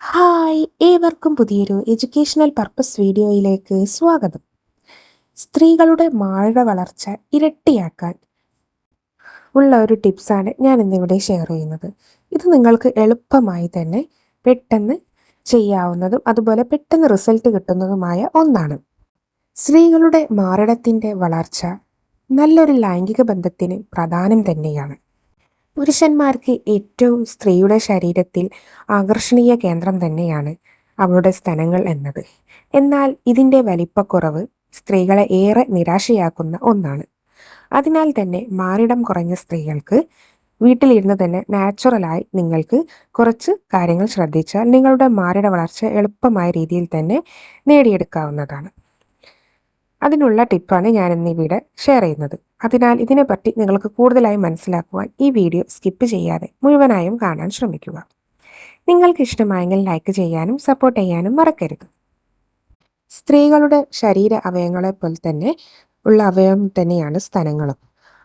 Hi ഏവർക്കും പുതിയൊരു educational purpose വീഡിയോയിലേക്ക് സ്വാഗതം. സ്ത്രീകളുടെ മാഴ വളർച്ച ഇരട്ടിയാക്കാൻ ഉള്ള ഒരു ടിപ്സാണ് ഞാൻ ഇന്നിവിടെ ഷെയർ ചെയ്യുന്നത്. ഇത് നിങ്ങൾക്ക് എളുപ്പമായി തന്നെ പെട്ടെന്ന് ചെയ്യാവുന്നതും അതുപോലെ പെട്ടെന്ന് റിസൾട്ട് കിട്ടുന്നതുമായ ഒന്നാണ്. സ്ത്രീകളുടെ മാറിടത്തിന്റെ വളർച്ച നല്ലൊരു ലൈംഗിക ബന്ധത്തിന് പ്രധാനം തന്നെയാണ്. പുരുഷന്മാർക്ക് ഏറ്റവും സ്ത്രീയുടെ ശരീരത്തിൽ ആകർഷണീയ കേന്ദ്രം തന്നെയാണ് അവളുടെ സ്ഥലങ്ങൾ എന്നത്. എന്നാൽ ഇതിന്റെ വലിപ്പക്കുറവ് സ്ത്രീകളെ ഏറെ നിരാശയാക്കുന്ന ഒന്നാണ്. അതിനാൽ തന്നെ മാറിടം കുറഞ്ഞ സ്ത്രീകൾക്ക് വീട്ടിലിരുന്ന് തന്നെ നാച്ചുറലായി നിങ്ങൾക്ക് കുറച്ച് കാര്യങ്ങൾ ശ്രദ്ധിച്ചാൽ നിങ്ങളുടെ മാറിട വളർച്ച എളുപ്പമായ രീതിയിൽ തന്നെ നേടിയെടുക്കാവുന്നതാണ്. അതിനുള്ള ടിപ്പാണ് ഞാൻ ഇന്നിവിടെ ഷെയർ ചെയ്യുന്നത്. അതിനാൽ ഇതിനെപ്പറ്റി നിങ്ങൾക്ക് കൂടുതലായി മനസ്സിലാക്കുവാൻ ഈ വീഡിയോ സ്കിപ്പ് ചെയ്യാതെ മുഴുവനായും കാണാൻ ശ്രമിക്കുക. നിങ്ങൾക്ക് ഇഷ്ടമായെങ്കിൽ ലൈക്ക് ചെയ്യാനും സപ്പോർട്ട് ചെയ്യാനും മറക്കരുത്. സ്ത്രീകളുടെ ശരീര അവയവങ്ങളെ പോലെ തന്നെ ഉള്ള അവയവം തന്നെയാണ് സ്ഥലങ്ങളും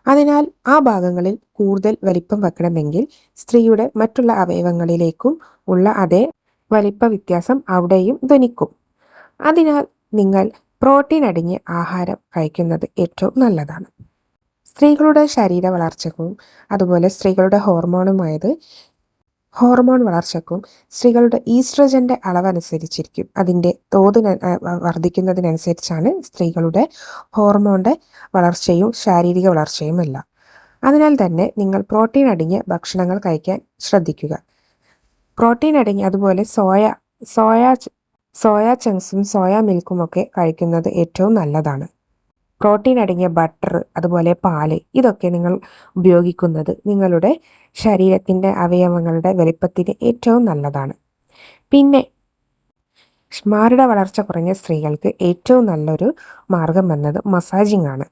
അതിനാൽ ആ ഭാഗങ്ങളിൽ കൂടുതൽ വലിപ്പം വെക്കണമെങ്കിൽ സ്ത്രീയുടെ മറ്റുള്ള അവയവങ്ങളിലേക്കും ഉള്ള അതേ വലിപ്പ വ്യത്യാസം അവിടെയും ധനിക്കും അതിനാൽ നിങ്ങൾ പ്രോട്ടീൻ അടങ്ങിയ ആഹാരം കഴിക്കുന്നത് ഏറ്റവും നല്ലതാണ്. സ്ത്രീകളുടെ ശരീര വളർച്ചക്കും അതുപോലെ സ്ത്രീകളുടെ ഹോർമോണുമായത് ഹോർമോൺ വളർച്ചക്കും സ്ത്രീകളുടെ ഈസ്ട്രജന്റെ അളവനുസരിച്ചിരിക്കും. അതിന്റെ തോത് വർദ്ധിക്കുന്നതിനനുസരിച്ചാണ് സ്ത്രീകളുടെ ഹോർമോണിന്റെ വളർച്ചയും ശാരീരിക വളർച്ചയും എല്ലാം. അതിനാൽ തന്നെ നിങ്ങൾ പ്രോട്ടീൻ അടങ്ങിയ ഭക്ഷണങ്ങൾ കഴിക്കാൻ ശ്രദ്ധിക്കുക. പ്രോട്ടീൻ അടങ്ങിയ അതുപോലെ സോയ സോയ സോയ ചങ്ക്സും സോയ മിൽക്കും ഒക്കെ കഴിക്കുന്നത് ഏറ്റവും നല്ലതാണ്. പ്രോട്ടീൻ അടങ്ങിയ ബട്ടർ അതുപോലെ പാൽ ഇതൊക്കെ നിങ്ങൾ ഉപയോഗിക്കുന്നത് നിങ്ങളുടെ ശരീരത്തിന്റെ അവയവങ്ങളുടെ വലിപ്പത്തിന് ഏറ്റവും നല്ലതാണ്. പിന്നെ സ്മാരട വളർച്ച കുറഞ്ഞ സ്ത്രീകൾക്ക് ഏറ്റവും നല്ലൊരു മാർഗം വന്നത് മസാജിങ് ആണ്.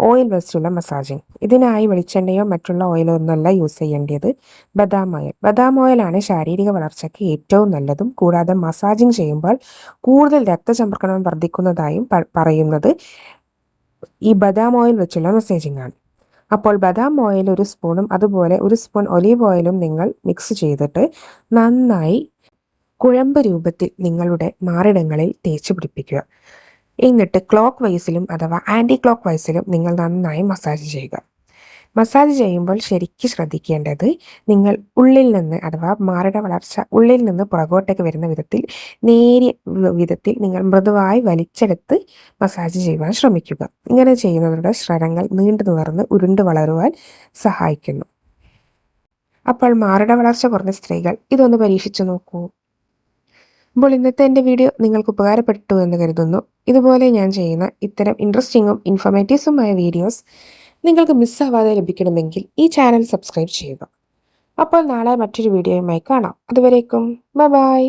ഓയിൽ വെച്ചുള്ള മസാജിങ് ഇതിനായി വെളിച്ചെണ്ണയോ മറ്റുള്ള ഓയിലോ ഒന്നുമല്ല യൂസ് ചെയ്യേണ്ടത് ബദാം ഓയിൽ. ബദാം ഓയിലാണ് ശാരീരിക വളർച്ചയ്ക്ക് ഏറ്റവും നല്ലതും കൂടാതെ മസാജിങ് ചെയ്യുമ്പോൾ കൂടുതൽ രക്തചംക്രമണം വർദ്ധിക്കുന്നതായും പറയുന്നത് ഈ ബദാം ഓയിൽ വെച്ചുള്ള മസാജിങ് ആണ്. അപ്പോൾ ബദാം ഓയിൽ ഒരു സ്പൂണും അതുപോലെ ഒരു സ്പൂൺ ഒലീവ് ഓയിലും നിങ്ങൾ മിക്സ് ചെയ്തിട്ട് നന്നായി കുഴമ്പ് രൂപത്തിൽ നിങ്ങളുടെ മാറിടങ്ങളിൽ തേച്ച് പിടിപ്പിക്കുക. എന്നിട്ട് ക്ലോക്ക് വൈസിലും അഥവാ ആന്റി ക്ലോക്ക് വൈസിലും നിങ്ങൾ നന്നായി മസാജ് ചെയ്യുക. മസാജ് ചെയ്യുമ്പോൾ ശരിക്ക് ശ്രദ്ധിക്കേണ്ടത് നിങ്ങൾ ഉള്ളിൽ നിന്ന് അഥവാ മാറിട വളർച്ച ഉള്ളിൽ നിന്ന് പുറകോട്ടേക്ക് വരുന്ന വിധത്തിൽ നേരിയ വിധത്തിൽ നിങ്ങൾ മൃദുവായി വലിച്ചെടുത്ത് മസാജ് ചെയ്യുവാൻ ശ്രമിക്കുക. ഇങ്ങനെ ചെയ്യുന്നതിലൂടെ ശ്രരങ്ങൾ നീണ്ടു നിവർന്ന് ഉരുണ്ട് വളരുവാൻ സഹായിക്കുന്നു. അപ്പോൾ മാറിട വളർച്ച കുറഞ്ഞ സ്ത്രീകൾ ഇതൊന്ന് പരീക്ഷിച്ചു നോക്കൂ. അപ്പോൾ ഇന്നത്തെ എന്റെ വീഡിയോ നിങ്ങൾക്ക് ഉപകാരപ്പെട്ടു എന്ന് കരുതുന്നു. ഇതുപോലെ ഞാൻ ചെയ്യുന്ന ഇത്തരം ഇൻട്രസ്റ്റിങ്ങും ഇൻഫോർമേറ്റീവ്സുമായ വീഡിയോസ് നിങ്ങൾക്ക് മിസ്സാവാതെ ലഭിക്കണമെങ്കിൽ ഈ ചാനൽ സബ്സ്ക്രൈബ് ചെയ്യുക. അപ്പോൾ നാളെ മറ്റൊരു വീഡിയോയുമായി കാണാം. അതുവരേക്കും ബൈ